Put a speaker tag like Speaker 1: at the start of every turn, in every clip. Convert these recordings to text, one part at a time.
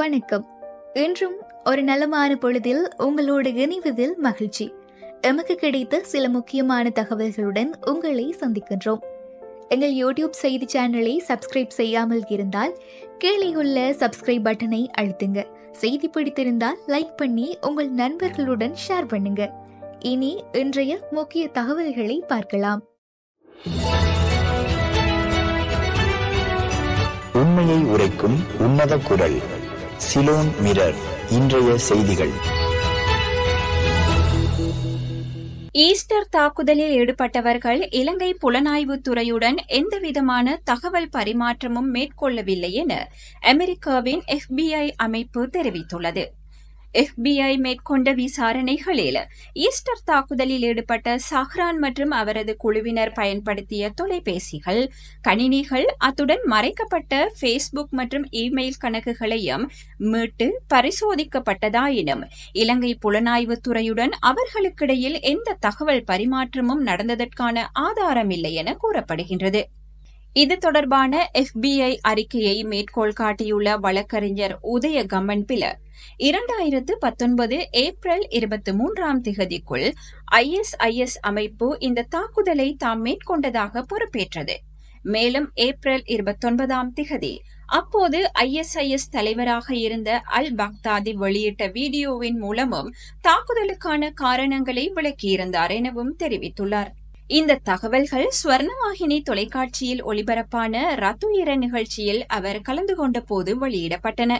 Speaker 1: வணக்கம். இன்றும் ஒரு நலமான பொழுதில் உங்களோடு இணைவதில் மகிழ்ச்சி. எமக்கு கிடைத்த சில முக்கியமான தகவல்களுடன் உங்களை சந்திக்கின்றோம். எங்கள் யூடியூப் செய்தி சேனலை சப்ஸ்கிரைப் செய்யாமல் இருந்தால் கீழே உள்ள சப்ஸ்கிரைப் பட்டனை அழுத்துங்க. செய்தி பிடித்திருந்தால் லைக் பண்ணி உங்கள் நண்பர்களுடன் ஷேர் பண்ணுங்க. இனி இன்றைய முக்கிய தகவல்களை பார்க்கலாம்.
Speaker 2: உண்மையை உரைக்கும் உன்னத குரல். சிலோன் மிரர் இன்றைய செய்திகள்.
Speaker 3: ஈஸ்டர் தாக்குதலில் ஈடுபட்டவர்கள் இலங்கை புலனாய்வுத் துறையுடன் எந்தவிதமான தகவல் பரிமாற்றமும் மேற்கொள்ளவில்லை என அமெரிக்காவின் எஃபிஐ அமைப்பு தெரிவித்துள்ளது. எஃபிஐ மேற்கொண்ட விசாரணைகளில் ஈஸ்டர் தாக்குதலில் ஈடுபட்ட சஹ்ரான் மற்றும் அவரது குழுவினர் பயன்படுத்திய தொலைபேசிகள் கணினிகள் அத்துடன் மறைக்கப்பட்ட ஃபேஸ்புக் மற்றும் இமெயில் கணக்குகளையும் மீட்டு பரிசோதிக்கப்பட்டதாயினும் இலங்கை புலனாய்வுத் துறையுடன் அவர்களுக்கிடையில் எந்த தகவல் பரிமாற்றமும் நடந்ததற்கான ஆதாரம் இல்லை என கூறப்படுகின்றது. இது தொடர்பான எஃபிஐ அறிக்கையை மேற்கோள் காட்டியுள்ள வழக்கறிஞர் உதய கம்மன் பில இரண்டாயிரத்து பத்தொன்பது ஏப்ரல் இருபத்தி மூன்றாம் திகதிக்குள் ஐஎஸ்ஐஎஸ் அமைப்பு இந்த தாக்குதலை தாம் மேற்கொண்டதாக பொறுப்பேற்றது. மேலும் ஏப்ரல் இருபத்தொன்பதாம் திகதி அப்போது ஐஎஸ்ஐஎஸ் தலைவராக இருந்த அல் பக்தாதி வெளியிட்ட வீடியோவின் மூலமும் தாக்குதலுக்கான காரணங்களை விளக்கியிருந்தார் எனவும் தெரிவித்துள்ளார். இந்த தகவல்கள் ஸ்வர்ணவாகினி தொலைக்காட்சியில் ஒளிபரப்பான ரத்துயிர நிகழ்ச்சியில் அவர் கலந்து கொண்ட போது வெளியிடப்பட்டன.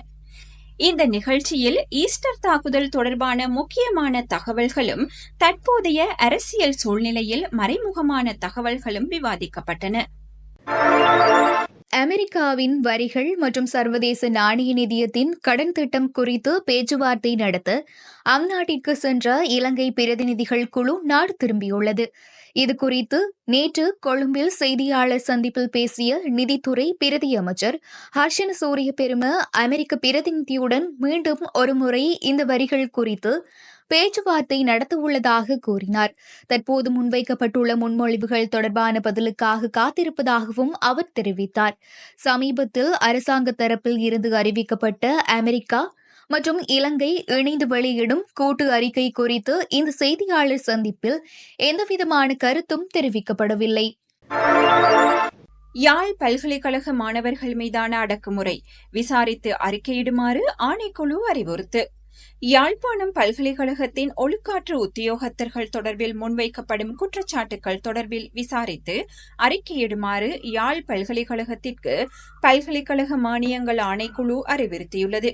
Speaker 3: இந்த நிகழ்ச்சியில் ஈஸ்டர் தாக்குதல் தொடர்பான முக்கியமான தகவல்களும் தற்போதைய அரசியல் சூழ்நிலையில் மறைமுகமான தகவல்களும் விவாதிக்கப்பட்டன.
Speaker 1: அமெரிக்காவின் வரிகள் மற்றும் சர்வதேச நாணய நிதியத்தின் கடன் திட்டம் குறித்து பேச்சுவார்த்தை நடத்த அந்நாட்டிற்கு சென்ற இலங்கை பிரதிநிதிகள் குழு நாடு திரும்பியுள்ளது. இது குறித்து நேற்று கொழும்பில் செய்தியாளர் சந்திப்பில் பேசிய நிதித்துறை பிரதி அமைச்சர் சூரிய பெரும அமெரிக்க பிரதிநிதியுடன் மீண்டும் ஒருமுறை இந்த வரிகள் குறித்து பேச்சுவார்த்தை நடத்தவுள்ளதாக கூறினார். தற்போது முன்வைக்கப்பட்டுள்ள முன்மொழிவுகள் தொடர்பான பதிலுக்காக காத்திருப்பதாகவும் அவர் தெரிவித்தார். சமீபத்தில் அரசாங்க தரப்பில் இருந்து அறிவிக்கப்பட்ட அமெரிக்கா மற்றும் இலங்கை இணைந்து வெளியிடும் கூட்டு அறிக்கை குறித்து இந்த செய்தியாளர் சந்திப்பில் எந்தவிதமான கருத்தும் தெரிவிக்கப்படவில்லை.
Speaker 3: யாழ் பல்கலைக்கழக மாணவர்கள் மீதான அடக்குமுறை விசாரித்து அறிக்கையிடுமாறு ஆணைக்குழு அறிவுறுத்து. யாழ்ப்பாணம் பல்கலைக்கழகத்தின் ஒழுக்காற்று உத்தியோகத்தர்கள் தொடர்பில் முன்வைக்கப்படும் குற்றச்சாட்டுகள் தொடர்பில் விசாரித்து அறிக்கையிடுமாறு யாழ் பல்கலைக்கழகத்திற்கு பல்கலைக்கழக மானியங்கள் ஆணைக்குழு அறிவுறுத்தியுள்ளது.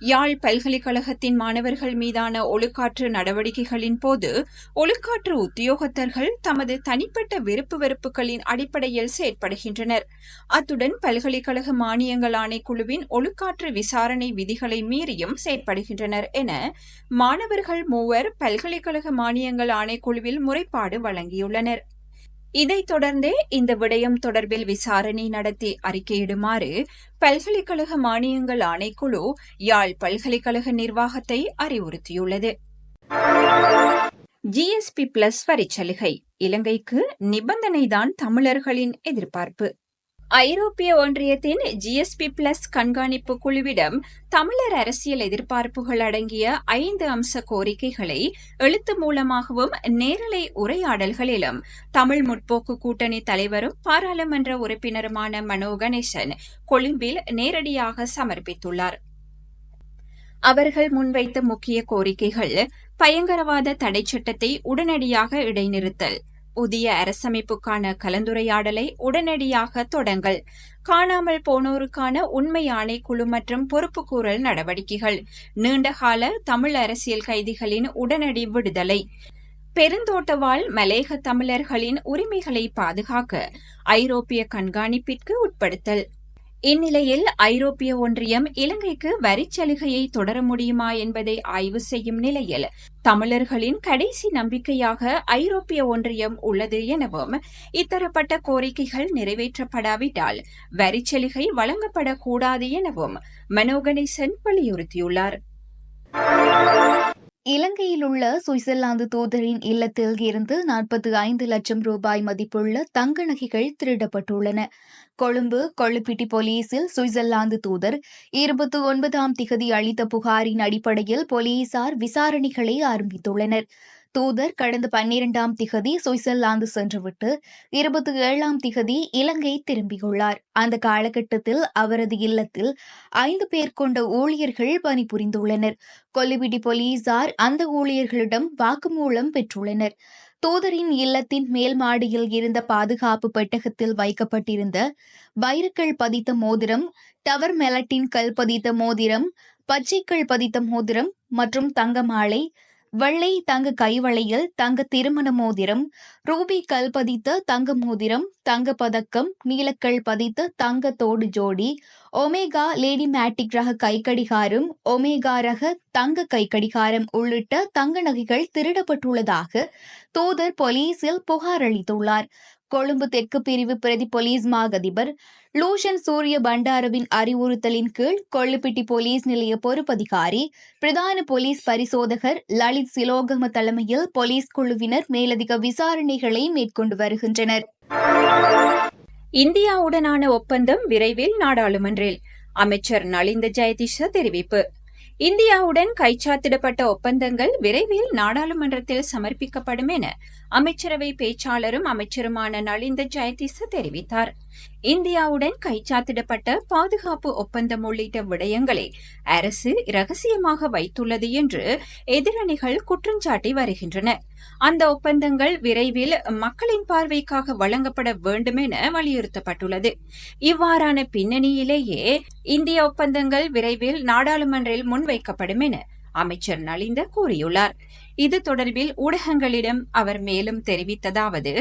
Speaker 3: யாழ் பல்கலைக்கழகத்தின் மாணவர்கள் மீதான ஒழுக்காற்று நடவடிக்கைகளின் போது ஒழுக்காற்று உத்தியோகத்தர்கள் தமது தனிப்பட்ட விருப்பு வெறுப்புகளின் அடிப்படையில் செயற்படுகின்றனர். அத்துடன் பல்கலைக்கழக மானியங்கள் ஆணைக்குழுவின் ஒழுக்காற்று விசாரணை விதிகளை மீறியும் செயற்படுகின்றனர் என மாணவர்கள் மூவர் பல்கலைக்கழக மானியங்கள் ஆணைக்குழுவில் முறைப்பாடு வழங்கியுள்ளனர். இதைத் தொடர்ந்தே இந்த விடயம் தொடர்பில் விசாரணை நடத்தி அறிக்கையிடுமாறு பல்கலைக்கழக மானியங்கள் ஆணைக்குழு யாழ் பல்கலைக்கழக நிர்வாகத்தை அறிவுறுத்தியுள்ளது. ஜிஎஸ்பி பிளஸ் வரிச்சலுகை. இலங்கைக்கு நிபந்தனைதான் தமிழர்களின் எதிர்பார்ப்பு. ஐரோப்பிய ஒன்றியத்தின் ஜிஎஸ்பி பிளஸ் கண்காணிப்பு குழுவிடம் தமிழர் அரசியல் எதிர்பார்ப்புகள் அடங்கிய ஐந்து அம்ச கோரிக்கைகளை எழுத்து மூலமாகவும் நேரலை உரையாடல்களிலும் தமிழ் முற்போக்கு கூட்டணி தலைவரும் பாராளுமன்ற உறுப்பினருமான மனோ கணேசன் கொழும்பில் நேரடியாக சமர்ப்பித்துள்ளார். அவர்கள் முன்வைத்த முக்கிய கோரிக்கைகள் பயங்கரவாத தடை சட்டத்தை உடனடியாக இடைநிறுத்தல் புதிய அரசமைப்புக்கான கலந்துரையாடலை உடனடியாக தொடங்கல் காணாமல் போனோருக்கான உண்மை ஆணைக்குழு மற்றும் பொறுப்புக்கூறல் நடவடிக்கைகள். நீண்டகால தமிழ் அரசியல் கைதிகளின் உடனடி விடுதலை. பெருந்தோட்டவாழ் மலேக தமிழர்களின் உரிமைகளை பாதுகாக்க ஐரோப்பிய கண்காணிப்பிற்கு உட்படுத்தல். இந்நிலையில் ஐரோப்பிய ஒன்றியம் இலங்கைக்கு வரிச்சலுகையை தொடர முடியுமா என்பதை ஆய்வு செய்யும் நிலையில் தமிழர்களின் கடைசி நம்பிக்கையாக ஐரோப்பிய ஒன்றியம் உள்ளது எனவும் இத்தரப்பட்ட கோரிக்கைகள் நிறைவேற்றப்படாவிட்டால் வரிச்சலுகை வழங்கப்படக்கூடாது எனவும் மனோகணேசன் வலியுறுத்தியுள்ளார்.
Speaker 1: இலங்கையில் உள்ள சுவிட்சர்லாந்து தூதரின் இல்லத்தில் இருந்து நாற்பத்தி ஐந்து லட்சம் ரூபாய் மதிப்புள்ள தங்க நகைகள் திருடப்பட்டுள்ளன. கொழும்பு கொள்ளுப்பிட்டி போலீசில் சுவிட்சர்லாந்து தூதர் இருபத்தி ஒன்பதாம் திகதி அளித்த புகாரின் அடிப்படையில் போலீசார் விசாரணைகளை ஆரம்பித்துள்ளனர். தூதர் கடந்த பன்னிரண்டாம் திகதி சுவிட்சர்லாந்து சென்றுவிட்டு இருபத்தி ஏழாம் திகதி இலங்கை திரும்பியுள்ளார். அந்த காலகட்டத்தில் அவரது இல்லத்தில் ஐந்து பேர் கொண்ட ஊழியர்கள் பணிபுரிந்துள்ளனர். கொல்லிபிடி போலீசார் அந்த ஊழியர்களிடம் வாக்குமூலம் பெற்றுள்ளனர். தூதரின் இல்லத்தின் மேல் மாடியில் இருந்த பாதுகாப்பு பெட்டகத்தில் வைக்கப்பட்டிருந்த வைரக்கல் பதித்த மோதிரம் டவர் மெலட்டின் கல் பதித்த மோதிரம் பச்சைக்கல் பதித்த மோதிரம் மற்றும் தங்க மாலை வெள்ளை தங்க கைவளையல் தங்க திருமண மோதிரம் ரூபி கல் பதித்த தங்க மோதிரம் தங்க பதக்கம் நீலக்கல் பதித்த தங்க தோடு ஜோடி ஒமேகா லேடி மேட்டிக் ரக கைக்கடிகாரம் ஒமேகா ரக தங்க கைக்கடிகாரம் உள்ளிட்ட தங்க நகைகள் திருடப்பட்டுள்ளதாக தூதர் போலீசில் புகார் அளித்துள்ளார். கொழும்பு தெற்கு பிரிவு பிரதி போலீஸ் மாதிபர் லூஷன் சூரிய பண்டாரவின் அறிவுறுத்தலின் கீழ் கொள்ளுப்பிட்டி போலீஸ் நிலைய பொறுப்பதிகாரி பிரதான போலீஸ் பரிசோதகர் லலித் சிலோகம தலைமையில் போலீஸ் குழுவினர் மேலதிக விசாரணைகளை மேற்கொண்டு வருகின்றனர்.
Speaker 3: இந்தியாவுடனான ஒப்பந்தம் விரைவில் நாடாளுமன்றில். அமைச்சர் நலிந்த ஜெயதிஷ தெரிவிப்பு. இந்தியாவுடன் கைச்சாத்திடப்பட்ட ஒப்பந்தங்கள் விரைவில் நாடாளுமன்றத்தில் சமர்ப்பிக்கப்படும் என அமைச்சரவை பேச்சாளரும் அமைச்சருமான நளிந்த ஜெயதிச தெரிவித்தார். இந்தியாவுடன் கைச்சாத்திடப்பட்ட பாதுகாப்பு ஒப்பந்தம் உள்ளிட்ட விடயங்களை அரசு இரகசியமாக வைத்துள்ளது என்று எதிரணிகள் குற்றஞ்சாட்டி வருகின்றன. அந்த ஒப்பந்தங்கள் விரைவில் மக்களின் பார்வைக்காக வழங்கப்பட வேண்டும் என வலியுறுத்தப்பட்டுள்ளது. இவ்வாறான பின்னணியிலேயே இந்திய ஒப்பந்தங்கள் விரைவில் நாடாளுமன்றில் முன்வைக்கப்படும் என அமைச்சர் நலிந்த கூறியுள்ளார். இது தொடர்பில் ஊடகங்களிடம் அவர் மேலும் தெரிவித்ததாவது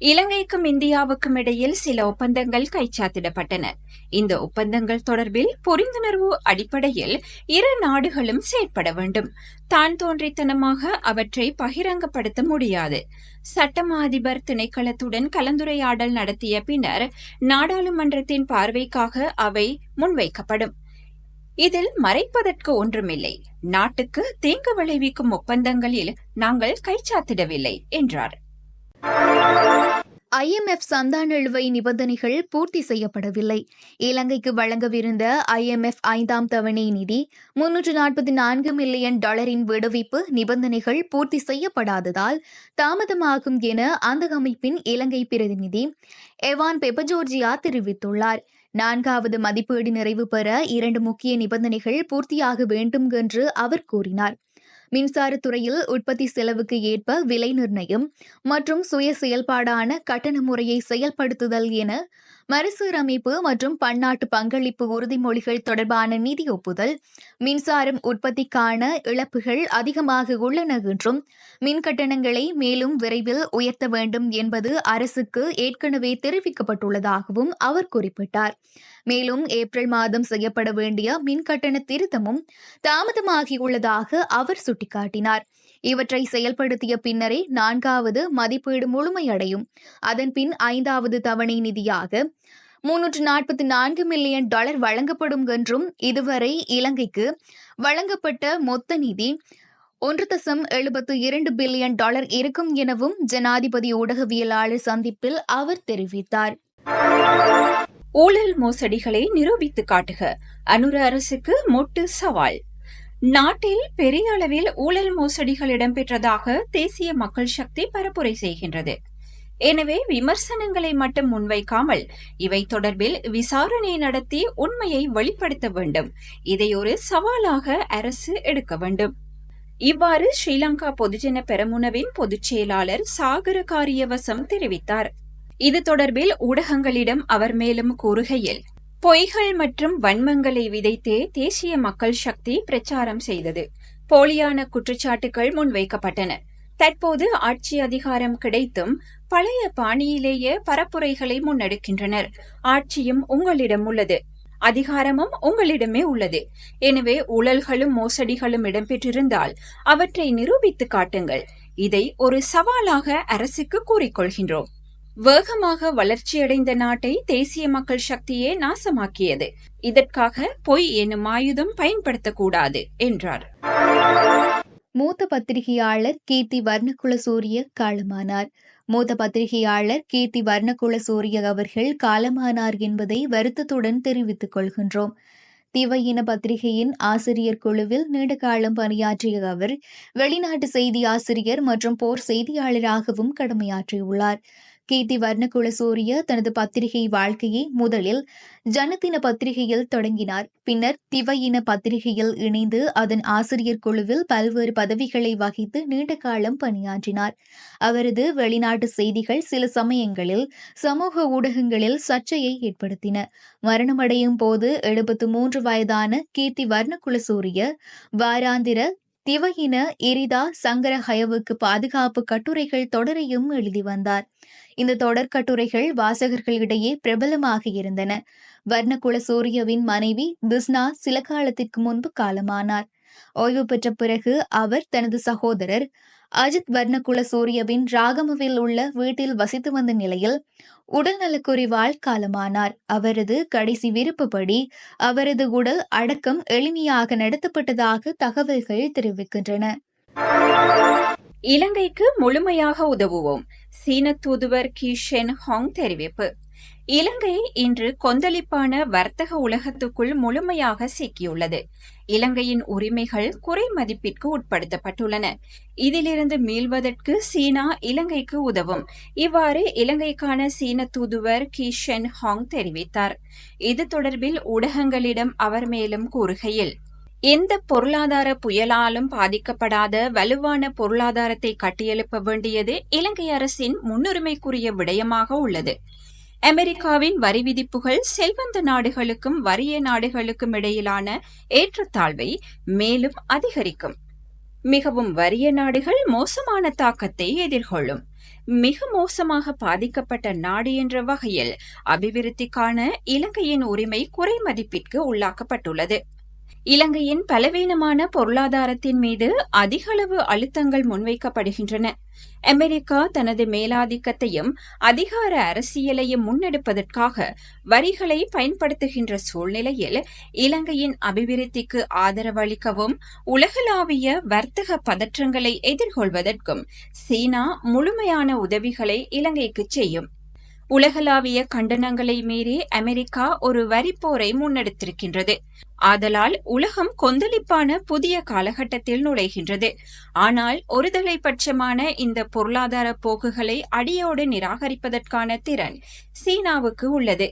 Speaker 3: இலங்கைக்கும் இந்தியாவுக்கும் இடையில் சில ஒப்பந்தங்கள் கைச்சாத்திடப்பட்டன. இந்த ஒப்பந்தங்கள் தொடர்பில் புரிந்துணர்வு அடிப்படையில் இரு நாடுகளும் செயற்பட வேண்டும். தான் தோன்றித்தனமாக அவற்றை பகிரங்கப்படுத்த முடியாது. சட்டமா அதிபர் திணைக்களத்துடன் கலந்துரையாடல் நடத்திய பின்னர் நாடாளுமன்றத்தின் பார்வைக்காக அவை முன்வைக்கப்படும். இதில் மறைப்பதற்கு ஒன்றுமில்லை. நாட்டுக்கு தீங்கு விளைவிக்கும் ஒப்பந்தங்களில் நாங்கள் கைச்சாத்திடவில்லை என்றார்.
Speaker 1: ஐஎம்எஃப் சந்தா நிலுவை நிபந்தனைகள் பூர்த்தி செய்யப்படவில்லை. இலங்கைக்கு வழங்கவிருந்த ஐஎம்எஃப் ஐந்தாம் தவணை நிதி முன்னூற்று நாற்பத்தி நான்கு மில்லியன் டாலரின் விடுவிப்பு நிபந்தனைகள் பூர்த்தி செய்யப்படாததால் தாமதமாகும் என அந்த அமைப்பின் இலங்கை பிரதிநிதி எவான் பெபஜோர்ஜியா தெரிவித்துள்ளார். நான்காவது மதிப்பீடு நிறைவு பெற இரண்டு முக்கிய நிபந்தனைகள் பூர்த்தியாக வேண்டும் என்று அவர் கூறினார். மின்சாரத்துறையில் உற்பத்தி செலவுக்கு ஏற்ப விலை நிர்ணயம் மற்றும் சுய செயல்பாடான கட்டண முறையை செயல்படுத்துதல் என மறுசீரமைப்பு மற்றும் பன்னாட்டு பங்களிப்பு உறுதிமொழிகள் தொடர்பான நிதி ஒப்புதல் மின்சாரம் உற்பத்திக்கான இழப்புகள் அதிகமாக உள்ளன என்றும் மின் கட்டணங்களை மேலும் விரைவில் உயர்த்த வேண்டும் என்பது அரசுக்கு ஏற்கனவே தெரிவிக்கப்பட்டுள்ளதாகவும் அவர் குறிப்பிட்டார். மேலும் ஏப்ரல் மாதம் செய்யப்பட வேண்டிய மின் கட்டண திருத்தமும் தாமதமாகியுள்ளதாக அவர் சுட்டிக்காட்டினார். இவற்றை செயல்படுத்திய பின்னரே நான்காவது மதிப்பீடு முழுமையடையும். அதன்பின் ஐந்தாவது தவணை நிதியாக முன்னூற்று நாற்பத்தி நான்கு மில்லியன் டாலர் வழங்கப்படும் என்றும் இதுவரை இலங்கைக்கு வழங்கப்பட்ட மொத்த நிதி ஒன்று தசம் எழுபத்து இரண்டு பில்லியன் டாலர் இருக்கும் எனவும் ஜனாதிபதி ஊடகவியலாளர் சந்திப்பில் அவர் தெரிவித்தார்.
Speaker 3: ஊழல் மோசடிகளை நிரூபித்து காட்டுக. அனுர அரசுக்கு மொட்டு சவால். நாட்டில் பெரிய அளவில் ஊழல் மோசடிகள் இடம்பெற்றதாக தேசிய மக்கள் சக்தி பரப்புரை செய்கின்றது. எனவே விமர்சனங்களை மட்டும் முன்வைக்காமல் இவை தொடர்பில் விசாரணை நடத்தி உண்மையை வெளிப்படுத்த வேண்டும். இதை ஒரு சவாலாக அரசு எடுக்க வேண்டும். இவ்வாறு ஸ்ரீலங்கா பொதுஜன பெரமுனவின் பொதுச் செயலாளர் சாகர காரியவசம் தெரிவித்தார். இது தொடர்பில் ஊடகங்களிடம் அவர் மேலும் கூறுகையில் பொய்கள் மற்றும் வன்மங்களை விதைத்தே தேசிய மக்கள் சக்தி பிரச்சாரம் செய்தது. போலியான குற்றச்சாட்டுகள் முன்வைக்கப்பட்டன. தற்போது ஆட்சி அதிகாரம் கிடைத்தும் பழைய பாணியிலேயே பரப்புரைகளை முன்னெடுக்கின்றனர். ஆட்சியும் உங்களிடம் உள்ளது. அதிகாரமும் உங்களிடமே உள்ளது. எனவே ஊழல்களும் மோசடிகளும் இடம்பெற்றிருந்தால் அவற்றை நிரூபித்து காட்டுங்கள். இதை ஒரு சவாலாக அரசுக்கு கூறிக்கொள்கின்றோம். வேகமாக வளர்ச்சியடைந்த நாட்டை தேசிய மக்கள் சக்தியே நாசமாக்கியது. இதற்காக பொய் என்னும் ஆயுதம் பயன்படுத்தக்கூடாது என்றார்.
Speaker 1: மூத்த பத்திரிகையாளர் கீர்த்தி வர்ணகுல சூரிய காலமானார். மூத்த பத்திரிகையாளர் கீர்த்தி வர்ணகுல சூரிய அவர்கள் காலமானார் என்பதை வருத்தத்துடன் தெரிவித்துக் கொள்கின்றோம். திவையின பத்திரிகையின் ஆசிரியர் குழுவில் நீண்ட காலம் பணியாற்றிய அவர் வெளிநாட்டு செய்தி ஆசிரியர் மற்றும் போர் செய்தியாளராகவும் கடமையாற்றியுள்ளார். கீர்த்தி வர்ணகுல சூரிய தனது பத்திரிகை வாழ்க்கையை முதலில் ஜனத்தின பத்திரிகையில் தொடங்கினார். பின்னர் திவையின பத்திரிகையில் இணைந்து அதன் ஆசிரியர் குழுவில் பல்வேறு பதவிகளை வகித்து நீண்ட காலம் பணியாற்றினார். அவரது வெளிநாட்டு செய்திகள் சில சமயங்களில் சமூக ஊடகங்களில் சர்ச்சையை ஏற்படுத்தின. மரணமடையும் போது எழுபத்து மூன்று வயதான கீர்த்தி வர்ணகுல சூரிய வாராந்திர திவையின இரிதா சங்கரஹயவுக்கு பாதுகாப்பு கட்டுரைகள் தொடரையும் எழுதி வந்தார். இந்த தொடர் கட்டுரைகள் வாசகர்களிடையே பிரபலமாக இருந்தன. வர்ணகுல சூரியவின் மனைவி திஸ்னா சில காலத்திற்கு முன்பு காலமானார். ஓய்வு பெற்ற பிறகு அவர் தனது சகோதரர் அஜித் வர்ணகுல சூரியவின் ராகமவில் உள்ள வீட்டில் வசித்து வந்த நிலையில் உடல்நலக்குறைவால் காலமானார். அவரது கடைசி விருப்பப்படி அவரது உடல் அடக்கம் எளிமையாக நடத்தப்பட்டதாக தகவல்கள் தெரிவிக்கின்றன.
Speaker 3: இலங்கைக்கு முழுமையாக உதவுவோம் சீன தூதுவர் கி ஷென் ஹாங் தெரிவிப்பு. இலங்கை இன்று கொந்தளிப்பான வர்த்தக உலகத்துக்குள் முழுமையாக சிக்கியுள்ளது. இலங்கையின் உரிமைகள் குறை மதிப்பிற்கு உட்படுத்தப்பட்டுள்ளன. இதிலிருந்து மீள்வதற்கு சீனா இலங்கைக்கு உதவும். இவ்வாறு இலங்கைக்கான சீன தூதுவர் கி ஷென் ஹாங் தெரிவித்தார். இது தொடர்பில் ஊடகங்களிடம் அவர் மேலும் கூறுகையில் எந்த பொருளாதார புயலாலும் பாதிக்கப்படாத வலுவான பொருளாதாரத்தை கட்டியெழுப்ப வேண்டியது இலங்கை அரசின் முன்னுரிமைக்குரிய விடயமாக உள்ளது. அமெரிக்காவின் வரி விதிப்புகள் செல்வந்த நாடுகளுக்கும் வறிய நாடுகளுக்கும் இடையிலான ஏற்றத்தாழ்வை மேலும் அதிகரிக்கும். மிகவும் வறிய நாடுகள் மோசமான தாக்கத்தை எதிர்கொள்ளும். மிக மோசமாக பாதிக்கப்பட்ட நாடு என்ற வகையில் அபிவிருத்திக்கான இலங்கையின் உரிமை குறை மதிப்பிற்கு உள்ளாக்கப்பட்டுள்ளது. இலங்கையின் பலவீனமான பொருளாதாரத்தின் மீது அதிகளவு அழுத்தங்கள் முன்வைக்கப்படுகின்றன. அமெரிக்கா தனது மேலாதிக்கத்தையும் அதிகார அரசியலையும் முன்னெடுப்பதற்காக வரிகளை பயன்படுத்துகின்ற சூழ்நிலையில் இலங்கையின் அபிவிருத்திக்கு ஆதரவளிக்கவும் உலகளாவிய வர்த்தக பதற்றங்களை எதிர்கொள்வதற்கும் சீனா முழுமையான உதவிகளை இலங்கைக்கு செய்யும். உலகளாவிய கண்டனங்களை மீறி அமெரிக்கா ஒரு வரிப்போரை முன்னெடுத்திருக்கின்றது. ஆதலால் உலகம் கொந்தளிப்பான புதிய காலகட்டத்தில் நுழைகின்றது. ஆனால் ஒருதலை பட்சமான இந்த பொருளாதார போக்குகளை அடியோடு நிராகரிப்பதற்கான திறன் சீனாவுக்கு உள்ளது.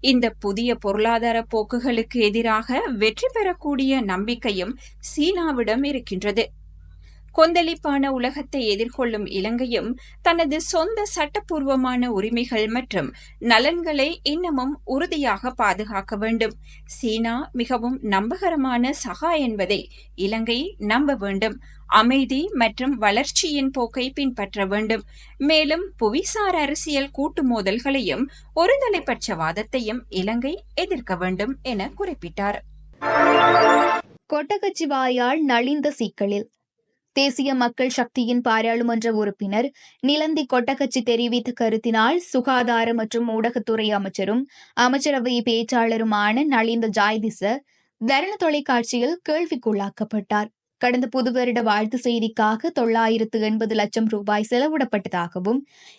Speaker 3: இந்த புதிய பொருளாதார போக்குகளுக்கு எதிராக வெற்றி பெறக்கூடிய நம்பிக்கையும் சீனாவிடம் இருக்கின்றது. கொந்தளிப்பான உலகத்தை எதிர்கொள்ளும் இலங்கையும் தனது சொந்த சட்டப்பூர்வமான உரிமைகள் மற்றும் நலன்களை இன்னமும் உறுதியாக பாதுகாக்க வேண்டும். சீனா மிகவும் நம்பகரமான சகா என்பதை இலங்கை நம்ப வேண்டும். அமைதி மற்றும் வளர்ச்சியின் போக்கை பின்பற்ற வேண்டும். மேலும் புவிசார் அரசியல் கூட்டு மோதல்களையும் ஒருதலைப்பட்ச வாதத்தையும் இலங்கை எதிர்க்க வேண்டும் என குறிப்பிட்டார்.
Speaker 1: கொட்டகச்சிவாயால் நலிந்த சிக்கலில் தேசிய மக்கள் சக்தியின் பாராளுமன்ற உறுப்பினர் நிலந்தி கொட்டக்கட்சி தெரிவித்த கருத்தினால் சுகாதார மற்றும் ஊடகத்துறை அமைச்சரும் அமைச்சரவை பேச்சாளருமான நலிந்த ஜாய்திச தரண தொலைக்காட்சியில் கேள்விக்குள்ளாக்கப்பட்டார். கடந்த புது வருட வாழ்த்து செய்திக்காக தொள்ளாயிரத்து எண்பது லட்சம் ரூபாய் செலவிடப்பட்டதாகவும்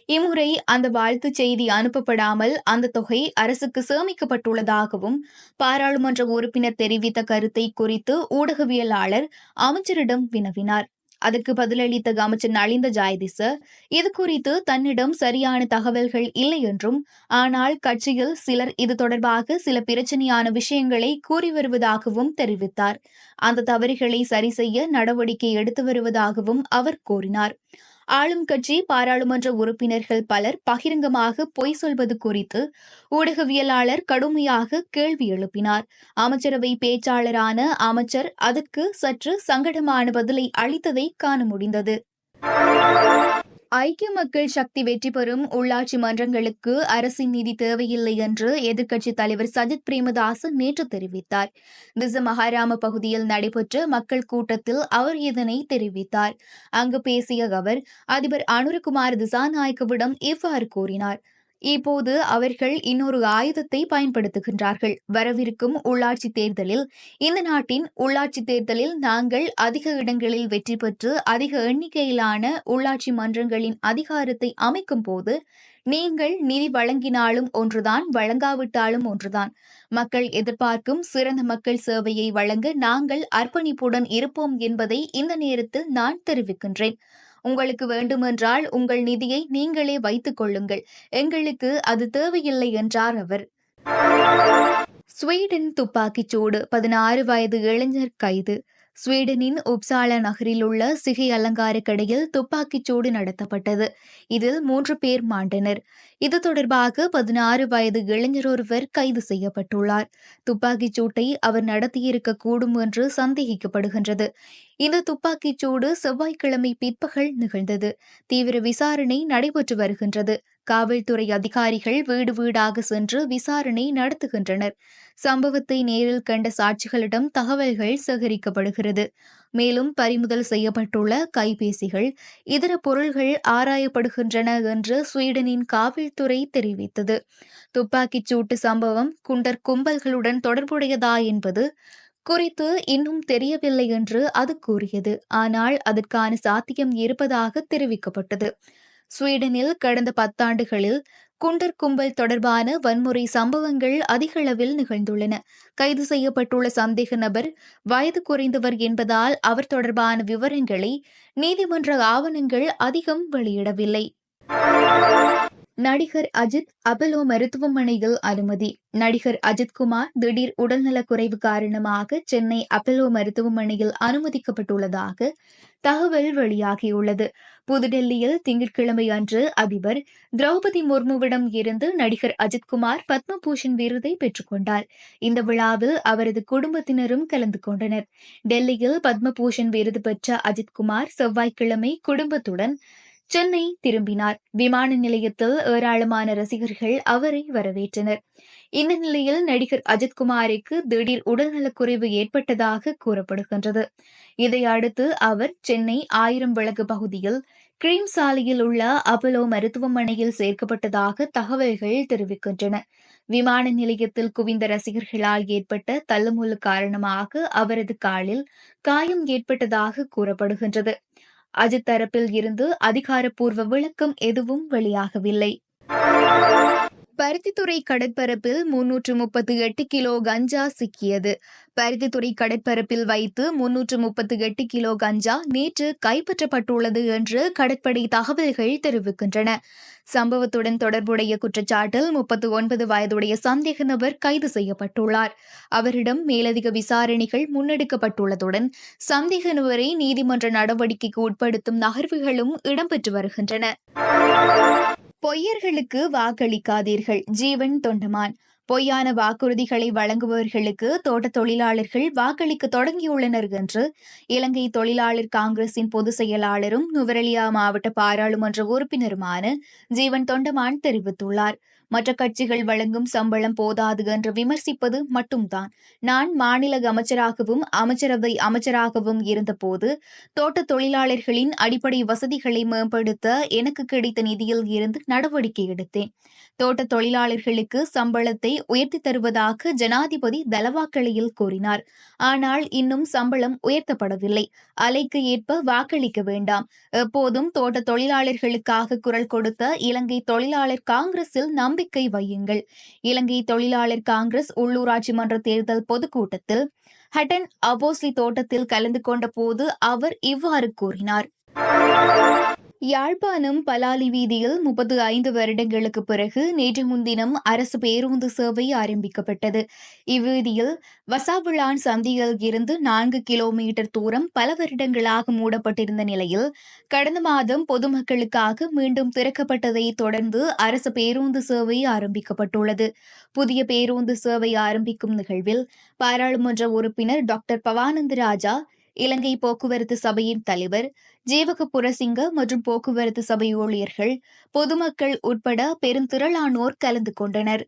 Speaker 1: இம்முறை அந்த வாழ்த்து செய்தி அனுப்பப்படாமல் அந்த தொகை அரசுக்கு சேமிக்கப்பட்டுள்ளதாகவும் பாராளுமன்ற உறுப்பினர் தெரிவித்த கருத்தை குறித்து ஊடகவியலாளர் அமைச்சரிடம் வினவினார். அதற்கு பதிலளித்த அமைச்சர் நலிந்த ஜாயதிச இது குறித்து தன்னிடம் சரியான தகவல்கள் இல்லை என்றும் ஆனால் கட்சியில் சிலர் இது தொடர்பாக சில பிரச்சனையான விஷயங்களை கூறி வருவதாகவும் தெரிவித்தார். அந்த தவறுகளை சரி செய்ய நடவடிக்கை எடுத்து வருவதாகவும் அவர் கூறினார். ஆளும் கட்சி பாராளுமன்ற உறுப்பினர்கள் பலர் பகிரங்கமாக பொய் சொல்வது குறித்து ஊடகவியலாளர் கடுமையாக கேள்வி எழுப்பினார். அமைச்சரவை பேச்சாளரான அமைச்சர் அதற்கு சற்று சங்கடமான பதிலை அளித்ததை காண முடிந்தது. ஐக்கிய மக்கள் சக்தி வெற்றி பெறும் உள்ளாட்சி மன்றங்களுக்கு அரசின் நிதி தேவையில்லை என்று எதிர்க்கட்சித் தலைவர் சஜித் பிரேமதாசன் நேற்று தெரிவித்தார். திச மகாராம பகுதியில் நடைபெற்ற மக்கள் கூட்டத்தில் அவர் இதனை தெரிவித்தார். அங்கு பேசிய அவர் அதிபர் அனுரகுமார் திசாநாயக்கவிடம் இவ்வாறு கூறினார். இப்போது அவர்கள் இன்னொரு ஆயுதத்தை பயன்படுத்துகின்றார்கள். வரவிருக்கும் உள்ளாட்சி தேர்தலில் இந்த நாட்டின் உள்ளாட்சி தேர்தலில் நாங்கள் அதிக இடங்களில் வெற்றி பெற்று அதிக எண்ணிக்கையிலான உள்ளாட்சி மன்றங்களின் அதிகாரத்தை அமைக்கும் போது நீங்கள் நிதி வழங்கினாலும் ஒன்றுதான் வழங்காவிட்டாலும் ஒன்றுதான். மக்கள் எதிர்பார்க்கும் சிறந்த மக்கள் சேவையை வழங்க நாங்கள் அர்ப்பணிப்புடன் இருப்போம் என்பதை இந்த நேரத்தில் நான் தெரிவிக்கின்றேன். உங்களுக்கு வேண்டுமென்றால் உங்கள் நிதியை நீங்களே வைத்துக் கொள்ளுங்கள். எங்களுக்கு அது தேவையில்லை என்றார் அவர். ஸ்வீடன் துப்பாக்கிச்சூடு பதினாறு வயது இளைஞர் கைது. ஸ்வீடனின் உப்சாலா நகரில் உள்ள சிகை அலங்கார கடையில் துப்பாக்கிச் சூடு நடத்தப்பட்டது. இதில் மூன்று பேர் மாண்டனர். இது தொடர்பாக பதினாறு வயது இளைஞர் ஒருவர் கைது செய்யப்பட்டுள்ளார். துப்பாக்கிச் சூட்டை அவர் நடத்தியிருக்க கூடும் என்று சந்தேகிக்கப்படுகின்றது. இந்த துப்பாக்கிச் சூடு செவ்வாய்க்கிழமை பிற்பகல் நிகழ்ந்தது. தீவிர விசாரணை நடைபெற்று வருகின்றது. காவல்துறை அதிகாரிகள் வீடு வீடாக சென்று விசாரணை நடத்துகின்றனர். சம்பவத்தை நேரில் கண்ட சாட்சிகளிடம் தகவல்கள் சேகரிக்கப்படுகிறது. மேலும் பறிமுதல் செய்யப்பட்டுள்ள கைபேசிகள் இதர பொருள்கள் ஆராயப்படுகின்றன என்று ஸ்வீடனின் காவல்துறை தெரிவித்தது. துப்பாக்கிச் சூட்டு சம்பவம் குண்டர் கும்பல்களுடன் தொடர்புடையதா என்பது குறித்து இன்னும் தெரியவில்லை என்று அது கூறியது. ஆனால் அதற்கான சாத்தியம் இருப்பதாக தெரிவிக்கப்பட்டது. ஸ்வீடனில் கடந்த பத்தாண்டுகளில் குண்டர் கும்பல் தொடர்பான வன்முறை சம்பவங்கள் அதிகளவில் நிகழ்ந்துள்ளன. கைது செய்யப்பட்டுள்ள சந்தேக நபர் வயது குறைந்தவர் என்பதால் அவர் தொடர்பான விவரங்களை நீதிமன்ற ஆவணங்கள் அதிகம் வெளியிடவில்லை. நடிகர் அஜித் அபலோ மருத்துவமனையில் அனுமதி. நடிகர் அஜித்குமார் திடீர் உடல்நலக்குறைவு காரணமாக சென்னை அப்பலோ மருத்துவமனையில் அனுமதிக்கப்பட்டுள்ளதாக தகவல் வெளியாகியுள்ளது. புதுடெல்லியில் திங்கட்கிழமை அன்று அதிபர் திரௌபதி முர்முவிடம் இருந்து நடிகர் அஜித்குமார் பத்மபூஷன் விருதை பெற்றுக்கொண்டார் இந்த விழாவில் அவரது குடும்பத்தினரும் கலந்து கொண்டனர். டெல்லியில் பத்மபூஷன் விருது பெற்ற அஜித்குமார் செவ்வாய்க்கிழமை குடும்பத்துடன் சென்னை திரும்பினார். விமான நிலையத்தில் ஏராளமான ரசிகர்கள் அவரை வரவேற்றனர். இந்த நிலையில் நடிகர் அஜித்குமாருக்கு திடீர் உடல்நலக்குறைவு ஏற்பட்டதாக கூறப்படுகின்றது. இதையடுத்து அவர் சென்னை ஆயிரம் விளக்கு பகுதியில் கிரீம் சாலையில் உள்ள அப்பலோ மருத்துவமனையில் சேர்க்கப்பட்டதாக தகவல்கள் தெரிவிக்கின்றன. விமான நிலையத்தில் குவிந்த ரசிகர்களால் ஏற்பட்ட தள்ளுமுள்ளு காரணமாக அவரது காலில் காயம் ஏற்பட்டதாக கூறப்படுகின்றது. அஜித் தரப்பில் இருந்து அதிகாரப்பூர்வ விளக்கம் எதுவும் வெளியாகவில்லை. பருத்தித்துறை கடற்பரப்பில் முன்னூற்று முப்பத்தி எட்டு கிலோ கஞ்சா சிக்கியது. பருத்தித்துறை கடற்பரப்பில் வைத்து முன்னூற்று முப்பத்தி எட்டு கிலோ கஞ்சா நேற்று கைப்பற்றப்பட்டுள்ளது என்று கடற்படை தகவல்கள் தெரிவிக்கின்றன. சம்பவத்துடன் தொடர்புடைய குற்றச்சாட்டில் முப்பத்தி ஒன்பது வயதுடைய சந்தேக நபர் கைது செய்யப்பட்டுள்ளார். அவரிடம் மேலதிக விசாரணைகள் முன்னெடுக்கப்பட்டுள்ளதுடன் சந்தேக நபரை நீதிமன்ற நடவடிக்கைக்கு உட்படுத்தும் நகர்வுகளும் இடம்பெற்று வருகின்றன. பொய்யர்களுக்கு வாக்களிக்காதீர்கள். ஜீவன் தொண்டமான். பொய்யான வாக்குறுதிகளை வழங்குபவர்களுக்கு தோட்ட தொழிலாளர்கள் வாக்களிக்க தொடங்கியுள்ளனர் என்று இலங்கை தொழிலாளர் காங்கிரசின் பொதுச் செயலாளரும் நுவரெலியா மாவட்ட பாராளுமன்ற உறுப்பினருமான ஜீவன் தொண்டமான் தெரிவித்துள்ளார். மற்ற கட்சிகள் வழங்கும் சம்பளம் போதாது என்று விமர்சிப்பது மட்டும்தான். நான் மாநில அமைச்சராகவும் அமைச்சரவை அமைச்சராகவும் இருந்தபோது தோட்ட தொழிலாளர்களின் அடிப்படை வசதிகளை மேம்படுத்த எனக்கு கிடைத்த நிதியில் இருந்து நடவடிக்கை எடுத்தேன். தோட்ட தொழிலாளர்களுக்கு சம்பளத்தை உயர்த்தி தருவதாக ஜனாதிபதி தலவாக்களையில் கூறினார். ஆனால் இன்னும் சம்பளம் உயர்த்தப்படவில்லை. அலைக்கு ஏற்ப வாக்களிக்க வேண்டாம். எப்போதும் தோட்ட தொழிலாளர்களுக்காக குரல் கொடுத்த இலங்கை தொழிலாளர் காங்கிரஸில் நம்பிக்கை வையுங்கள். இலங்கை தொழிலாளர் காங்கிரஸ் உள்ளூராட்சி மன்ற தேர்தல் பொதுக்கூட்டத்தில் ஹட்டன் அபோஸ்லி தோட்டத்தில் கலந்து கொண்ட போது அவர் இவ்வாறு கூறினார். யாழ்ப்பாணம் பலாலி வீதியில் முப்பத்து ஐந்து வருடங்களுக்கு பிறகு நேற்று முன்தினம் அரசு பேருந்து சேவை ஆரம்பிக்கப்பட்டது. இவ்வீதியில் வசாபுளான் சந்தியில் இருந்து நான்கு கிலோமீட்டர் தூரம் பல வருடங்களாக மூடப்பட்டிருந்த நிலையில் கடந்த மாதம் பொதுமக்களுக்காக மீண்டும் திறக்கப்பட்டதை தொடர்ந்து அரசு பேருந்து சேவை ஆரம்பிக்கப்பட்டுள்ளது. புதிய பேருந்து சேவை ஆரம்பிக்கும் நிகழ்வில் பாராளுமன்ற உறுப்பினர் டாக்டர் பவானந்த ராஜா இலங்கை போக்குவரத்து சபையின் தலைவர் ஜீவக புரசிங்க மற்றும் போக்குவரத்து சபை ஊழியர்கள் பொதுமக்கள் உட்பட பெருந்திரளானோர் கலந்து கொண்டனர்.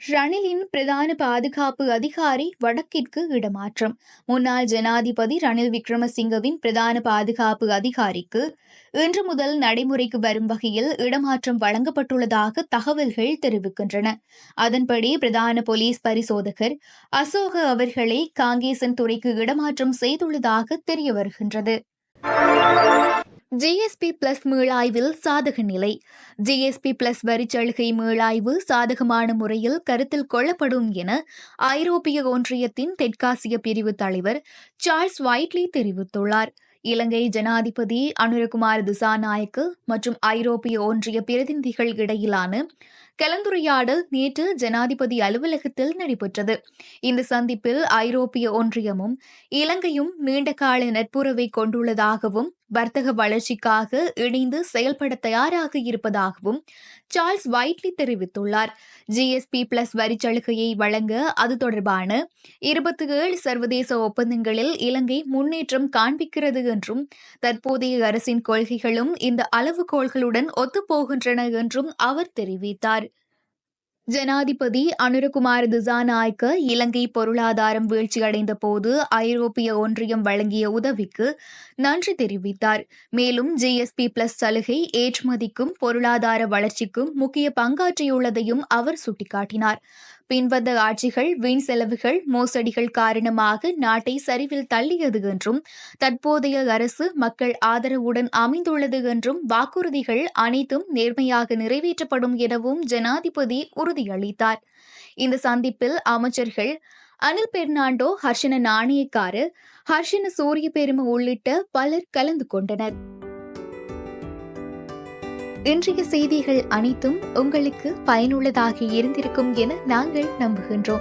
Speaker 1: ரணிலின் பிரதான பாதுகாப்பு அதிகாரி வடக்கிற்கு இடமாற்றம். முன்னாள் ஜனாதிபதி ரணில் விக்ரமசிங்கவின் பிரதான பாதுகாப்பு அதிகாரிக்கு இன்று முதல் நடைமுறைக்கு வரும் வகையில் இடமாற்றம் வழங்கப்பட்டுள்ளதாக தகவல்கள் தெரிவிக்கின்றன. அதன்படி பிரதான போலீஸ் பரிசோதகர் அசோக அவர்களை காங்கேசன் துறைக்கு இடமாற்றம் செய்துள்ளதாக தெரிய வருகின்றது ஜிஎஸ்பி பிளஸ் மீளாய்வில் சாதக நிலை. ஜிஎஸ்பி பிளஸ் வரிச்சலுகை மீளாய்வு சாதகமான முறையில் கருத்தில் கொள்ளப்படும் என ஐரோப்பிய ஒன்றியத்தின் தெற்காசிய பிரிவு தலைவர் சார்ல்ஸ் வைட்லி தெரிவித்துள்ளார். இலங்கை ஜனாதிபதி அனுரகுமார் திசாநாயக்கு மற்றும் ஐரோப்பிய ஒன்றிய பிரதிநிதிகள் இடையிலான கலந்துரையாடல் நேற்று ஜனாதிபதி அலுவலகத்தில் நடைபெற்றது. இந்த சந்திப்பில் ஐரோப்பிய ஒன்றியமும் இலங்கையும் நீண்டகால நட்புறவை கொண்டுள்ளதாகவும் வர்த்தக வளர்ச்சிக்காக இணைந்து செயல்பட தயாராக இருப்பதாகவும் சார்ல்ஸ் வைட்லி தெரிவித்துள்ளார். ஜிஎஸ்பி பிளஸ் வரிச்சலுகையை வழங்க அது தொடர்பான இருபத்தி ஏழு சர்வதேச ஒப்பந்தங்களில் இலங்கை முன்னேற்றம் காண்பிக்கிறது என்றும் தற்போதைய அரசின் கொள்கைகளும் இந்த அளவுகோள்களுடன் ஒத்துப்போகின்றன என்றும் அவர் தெரிவித்தார். ஜனாதிபதி அனுரகுமார் திசாநாயக்க இலங்கை பொருளாதாரம் வீழ்ச்சியடைந்த போது ஐரோப்பிய ஒன்றியம் வழங்கிய உதவிக்கு நன்றி தெரிவித்தார். மேலும் ஜிஎஸ்பி பிளஸ் சலுகை ஏற்றுமதிக்கும் பொருளாதார வளர்ச்சிக்கும் முக்கிய பங்காற்றியுள்ளதையும் அவர் சுட்டிக்காட்டினார். பின்வந்த ஆட்சிகள் வீண் செலவுகள் மோசடிகள் காரணமாக நாட்டை சரிவில் தள்ளியது என்றும் தற்போதைய அரசு மக்கள் ஆதரவுடன் அமைந்துள்ளது என்றும் வாக்குறுதிகள் அனைத்தும் நேர்மையாக நிறைவேற்றப்படும் எனவும் ஜனாதிபதி உறுதியளித்தார். இந்த சந்திப்பில் அமைச்சர்கள் அனில் பெர்னாண்டோ ஹர்ஷன நாணயக்காரு ஹர்ஷன சூரிய பெருமை உள்ளிட்ட பலர் கலந்து கொண்டனர். இன்றைய செய்திகள் அனைத்தும் உங்களுக்கு பயனுள்ளதாக இருந்திருக்கும் என நாங்கள் நம்புகின்றோம்.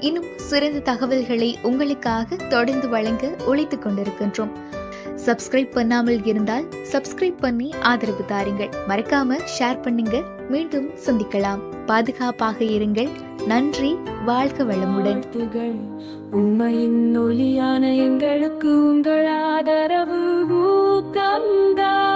Speaker 1: இன்னும் சிறந்த தகவல்களை உங்களுக்காக தொடர்ந்து வழங்க உழைத்துக் கொண்டிருக்கின்றோம். சப்ஸ்கிரைப் பண்ணாமல் இருந்தால் சப்ஸ்கிரைப் பண்ணி ஆதரவு தாருங்கள். மறக்காம ஷேர் பண்ணுங்க. மீண்டும் சந்திக்கலாம். பாதுகாப்பாக இருங்கள். நன்றி. வாழ்க வளமுடன்.
Speaker 4: உண்மையின் ஒளியான எங்களுக்கு உங்கள் ஆதரவு ஊக்கம்தான்